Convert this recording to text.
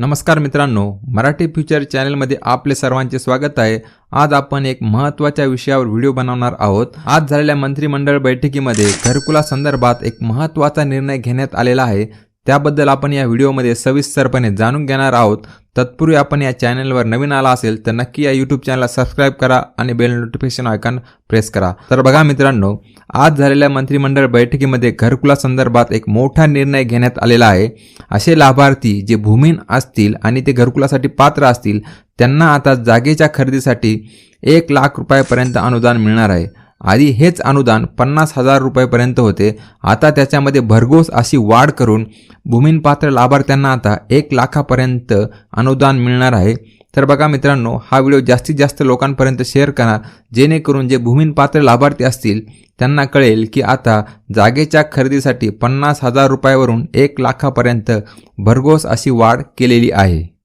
नमस्कार मित्रांनो मराठी फ्युचर चॅनलमध्ये आपले सर्वांचे स्वागत आहे. आज आपण एक महत्त्वाच्या विषयावर व्हिडिओ बनवणार आहोत. आज झालेल्या मंत्रिमंडळ बैठकीमध्ये घरकुला संदर्भात एक महत्त्वाचा निर्णय घेण्यात आलेला आहे. त्याबद्दल आपण या व्हिडिओमध्ये सविस्तरपणे जाणून घेणार आहोत. तत्पूर्वी आपण या चॅनलवर नवीन आला असेल तर नक्की या यूट्यूब चॅनलला सबस्क्राईब करा आणि बेल नोटिफिकेशन आयकॉन प्रेस करा. तर बघा मित्रांनो आज झालेल्या मंत्रिमंडळ बैठकीमध्ये घरकुलासंदर्भात एक मोठा निर्णय घेण्यात आलेला आहे. असे लाभार्थी जे भूमीन असतील आणि ते घरकुलासाठी पात्र असतील त्यांना आता जागेच्या खरेदीसाठी एक लाख रुपयापर्यंत अनुदान मिळणार आहे. आधी हेच अनुदान पन्नास हजार रुपयेपर्यंत होते. आता त्याच्यामध्ये भरघोस अशी वाढ करून भूमीनपात्र लाभार्थ्यांना आता एक लाखापर्यंत अनुदान मिळणार आहे. तर बघा मित्रांनो हा व्हिडिओ जास्तीत जास्त लोकांपर्यंत शेअर करा जेणेकरून जे भूमीनपात्र लाभार्थी असतील त्यांना कळेल की आता जागेच्या खरेदीसाठी पन्नास हजार रुपयावरून एक लाखापर्यंत भरघोस अशी वाढ केलेली आहे.